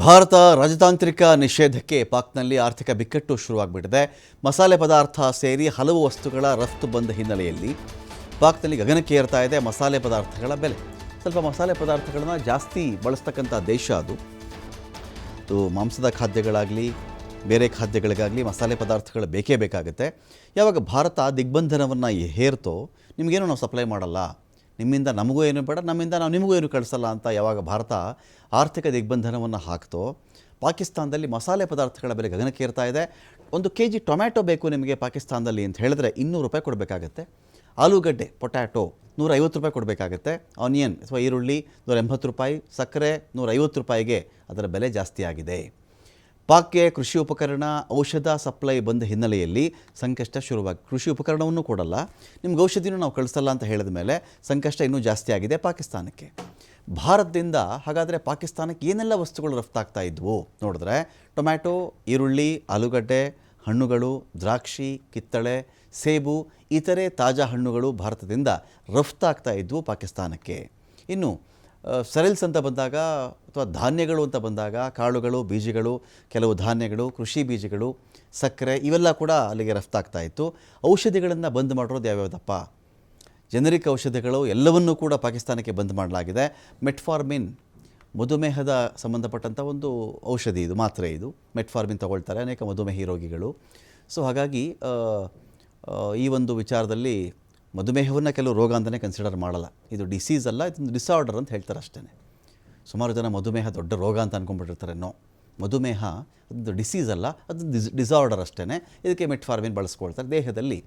ಭಾರತ ರಾಜತಾಂತ್ರಿಕ ನಿಷೇಧಕ್ಕೆ ಪಾಕ್ನಲ್ಲಿ ಆರ್ಥಿಕ ಬಿಕ್ಕಟ್ಟು ಶುರುವಾಗ್ಬಿಟ್ಟಿದೆ. ಮಸಾಲೆ ಪದಾರ್ಥ ಸೇರಿ ಹಲವು ವಸ್ತುಗಳ ರಫ್ತು ಬಂದ ಹಿನ್ನೆಲೆಯಲ್ಲಿ ಪಾಕ್ನಲ್ಲಿ ಗಗನಕ್ಕೆ ಏರ್ತಾ ಇದೆ ಮಸಾಲೆ ಪದಾರ್ಥಗಳ ಬೆಲೆ. ಸ್ವಲ್ಪ ಮಸಾಲೆ ಪದಾರ್ಥಗಳನ್ನ ಜಾಸ್ತಿ ಬಳಸ್ತಕ್ಕಂಥ ದೇಶ ಅದು. ಇದು ಮಾಂಸದ ಖಾದ್ಯಗಳಾಗಲಿ, ಬೇರೆ ಖಾದ್ಯಗಳಿಗಾಗಲಿ ಮಸಾಲೆ ಪದಾರ್ಥಗಳು ಬೇಕೇ ಬೇಕಾಗುತ್ತೆ. ಯಾವಾಗ ಭಾರತ ದಿಗ್ಬಂಧನವನ್ನು ಹೇರ್ತೋ, ನಿಮಗೇನು ನಾವು ಸಪ್ಲೈ ಮಾಡಲ್ಲ? ನಿಮ್ಮಿಂದ ನಮಗೂ ಏನು ಬೇಡ, ನಮ್ಮಿಂದ ನಾವು ನಿಮಗೂ ಏನು ಕಳಿಸಲ್ಲ ಅಂತ ಯಾವಾಗ ಭಾರತ ಆರ್ಥಿಕ ದಿಗ್ಬಂಧನವನ್ನು ಹಾಕ್ತೋ ಪಾಕಿಸ್ತಾನದಲ್ಲಿ ಮಸಾಲೆ ಪದಾರ್ಥಗಳ ಬೆಲೆ ಗಗನಕ್ಕೇರ್ತಾ ಇದೆ. ಒಂದು ಕೆ ಜಿ ಟೊಮ್ಯಾಟೊ ಬೇಕು ನಿಮಗೆ ಪಾಕಿಸ್ತಾನದಲ್ಲಿ ಅಂತ ಹೇಳಿದ್ರೆ ಇನ್ನೂರು ರೂಪಾಯಿ ಕೊಡಬೇಕಾಗತ್ತೆ. ಆಲೂಗಡ್ಡೆ, ಪೊಟ್ಯಾಟೊ, ನೂರೈವತ್ತು ರೂಪಾಯಿ ಕೊಡಬೇಕಾಗತ್ತೆ. ಆನಿಯನ್, ಅಥವಾ ಈರುಳ್ಳಿ ನೂರ ಎಂಬತ್ತು ರೂಪಾಯಿ. ಸಕ್ಕರೆ ನೂರ ಐವತ್ತು ರೂಪಾಯಿಗೆ ಅದರ ಬೆಲೆ ಜಾಸ್ತಿ ಆಗಿದೆ ಪಾಕ್ಗೆ ಕೃಷಿ ಉಪಕರಣ ಔಷಧ ಸಪ್ಲೈ ಬಂದ ಹಿನ್ನೆಲೆಯಲ್ಲಿ ಸಂಕಷ್ಟ ಶುರುವಾಗಿ, ಕೃಷಿ ಉಪಕರಣವನ್ನು ಕೊಡಲ್ಲ. ನಿಮ್ಗೆ ಔಷಧಿನೂ ನಾವು ಕಳಿಸಲ್ಲ ಅಂತ ಹೇಳಿದ ಮೇಲೆ ಸಂಕಷ್ಟ ಇನ್ನೂ ಜಾಸ್ತಿ ಆಗಿದೆ ಪಾಕಿಸ್ತಾನಕ್ಕೆ. ಭಾರತದಿಂದ ಹಾಗಾದರೆ ಪಾಕಿಸ್ತಾನಕ್ಕೆ ಏನೆಲ್ಲ ವಸ್ತುಗಳು ರಫ್ತಾಗ್ತಾ ಇದ್ವು ನೋಡಿದ್ರೆ ಟೊಮ್ಯಾಟೊ, ಈರುಳ್ಳಿ, ಆಲೂಗಡ್ಡೆ, ಹಣ್ಣುಗಳು, ದ್ರಾಕ್ಷಿ, ಕಿತ್ತಳೆ, ಸೇಬು, ಇತರೆ ತಾಜಾ ಹಣ್ಣುಗಳು ಭಾರತದಿಂದ ರಫ್ತಾಗ್ತಾ ಇದ್ವು ಪಾಕಿಸ್ತಾನಕ್ಕೆ. ಇನ್ನು ಸೆರೆಲ್ಸ್ ಅಂತ ಬಂದಾಗ ಅಥವಾ ಧಾನ್ಯಗಳು ಅಂತ ಬಂದಾಗ ಕಾಳುಗಳು, ಬೀಜಗಳು, ಕೆಲವು ಧಾನ್ಯಗಳು, ಕೃಷಿ ಬೀಜಗಳು, ಸಕ್ಕರೆ ಇವೆಲ್ಲ ಕೂಡ ಅಲ್ಲಿಗೆ ರಫ್ತಾಗ್ತಾ ಇತ್ತು. ಔಷಧಿಗಳನ್ನು ಬಂದ್ ಮಾಡಿರೋದು ಯಾವ್ಯಾವುದಪ್ಪ? ಜನರಿಕ್ ಔಷಧಿಗಳು ಎಲ್ಲವನ್ನೂ ಕೂಡ ಪಾಕಿಸ್ತಾನಕ್ಕೆ ಬಂದ್ ಮಾಡಲಾಗಿದೆ. ಮೆಟ್ಫಾರ್ಮಿನ್, ಮಧುಮೇಹದ ಸಂಬಂಧಪಟ್ಟಂಥ ಒಂದು ಔಷಧಿ ಇದು, ಮಾತ್ರೆ ಇದು. ಮೆಟ್ಫಾರ್ಮಿನ್ ತಗೊಳ್ತಾರೆ ಅನೇಕ ಮಧುಮೇಹಿ ರೋಗಿಗಳು. ಸೊ ಹಾಗಾಗಿ ಈ ಒಂದು ವಿಚಾರದಲ್ಲಿ ಮಧುಮೇಹವನ್ನು ಕೆಲವು ರೋಗ ಅಂತಲೇ ಕನ್ಸಿಡರ್ ಮಾಡಲ್ಲ. ಇದು ಡಿಸೀಸ್ ಅಲ್ಲ, ಇದೊಂದು ಡಿಸಾರ್ಡರ್ ಅಂತ ಹೇಳ್ತಾರೆ ಅಷ್ಟೇ. ಸುಮಾರು ಜನ ಮಧುಮೇಹ ದೊಡ್ಡ ರೋಗ ಅಂತ ಅಂದ್ಕೊಂಡ್ಬಿಟ್ಟಿರ್ತಾರೆ ನೋ ಮಧುಮೇಹ ಅದೊಂದು ಡಿಸೀಸ್ ಅಲ್ಲ, ಅದು ಡಿಸ್ ಡಿಸಾರ್ಡರ್ ಅಷ್ಟೇ. ಇದಕ್ಕೆ ಮೆಟ್ಫಾರ್ಮಿನ್ ಬಳಸ್ಕೊಳ್ತಾರೆ. ದೇಹದಲ್ಲಿ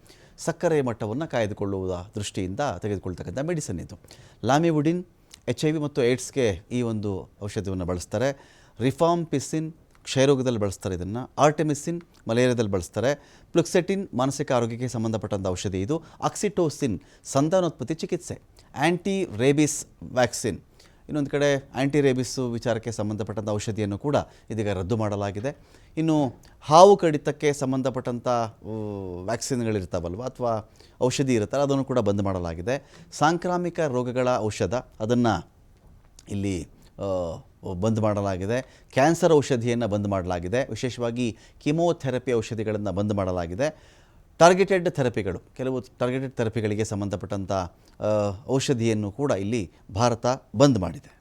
ಸಕ್ಕರೆ ಮಟ್ಟವನ್ನು ಕಾಯ್ದುಕೊಳ್ಳುವ ದೃಷ್ಟಿಯಿಂದ ತೆಗೆದುಕೊಳ್ತಕ್ಕಂಥ ಮೆಡಿಸನ್ ಇದು. ಲಾಮಿವುಡಿನ್ ಎಚ್ ಐ ವಿ ಮತ್ತು ಏಡ್ಸ್ಗೆ ಈ ಒಂದು ಔಷಧಿಯನ್ನು ಬಳಸ್ತಾರೆ. ರಿಫಾಮ್ ಪಿಸಿನ್ ಕ್ಷಯರೋಗದಲ್ಲಿ ಬಳಸ್ತಾರೆ ಇದನ್ನು. ಆರ್ಟೆಮಿಸಿನ್ ಮಲೇರಿಯಾದಲ್ಲಿ ಬಳಸ್ತಾರೆ. ಪ್ಲುಕ್ಸೆಟಿನ್ ಮಾನಸಿಕ ಆರೋಗ್ಯಕ್ಕೆ ಸಂಬಂಧಪಟ್ಟಂಥ ಔಷಧಿ ಇದು. ಆಕ್ಸಿಟೋಸಿನ್ ಸಂತಾನೋತ್ಪತ್ತಿ ಚಿಕಿತ್ಸೆ. ಆ್ಯಂಟಿ ರೇಬಿಸ್ ವ್ಯಾಕ್ಸಿನ್ ಇನ್ನೊಂದು ಕಡೆ ಆ್ಯಂಟಿ ರೇಬಿಸ್ಸು ವಿಚಾರಕ್ಕೆ ಸಂಬಂಧಪಟ್ಟಂಥ ಔಷಧಿಯನ್ನು ಕೂಡ ಇದೀಗ ರದ್ದು ಮಾಡಲಾಗಿದೆ. ಇನ್ನು ಹಾವು ಕಡಿತಕ್ಕೆ ಸಂಬಂಧಪಟ್ಟಂಥ ವ್ಯಾಕ್ಸಿನ್ಗಳಿರ್ತಾವಲ್ವ ಅಥವಾ ಔಷಧಿ ಇರುತ್ತಲ್ಲ, ಅದನ್ನು ಕೂಡ ಬಂದ್ ಮಾಡಲಾಗಿದೆ. ಸಾಂಕ್ರಾಮಿಕ ರೋಗಗಳ ಔಷಧ. ಅದನ್ನು ಇಲ್ಲಿ ಬಂದ್ ಮಾಡಲಾಗಿದೆ. ಕ್ಯಾನ್ಸರ್ ಔಷಧಿಯನ್ನು ಬಂದ್ ಮಾಡಲಾಗಿದೆ. ವಿಶೇಷವಾಗಿ ಕಿಮೋಥೆರಪಿ ಔಷಧಿಗಳನ್ನು ಬಂದ್ ಮಾಡಲಾಗಿದೆ. ಟಾರ್ಗೆಟೆಡ್ ಥೆರಪಿಗಳು ಕೆಲವು ಟಾರ್ಗೆಟೆಡ್ ಥೆರಪಿಗಳಿಗೆ ಸಂಬಂಧಪಟ್ಟಂಥ ಔಷಧಿಯನ್ನು ಕೂಡ ಇಲ್ಲಿ ಭಾರತ ಬಂದ್ ಮಾಡಿದೆ.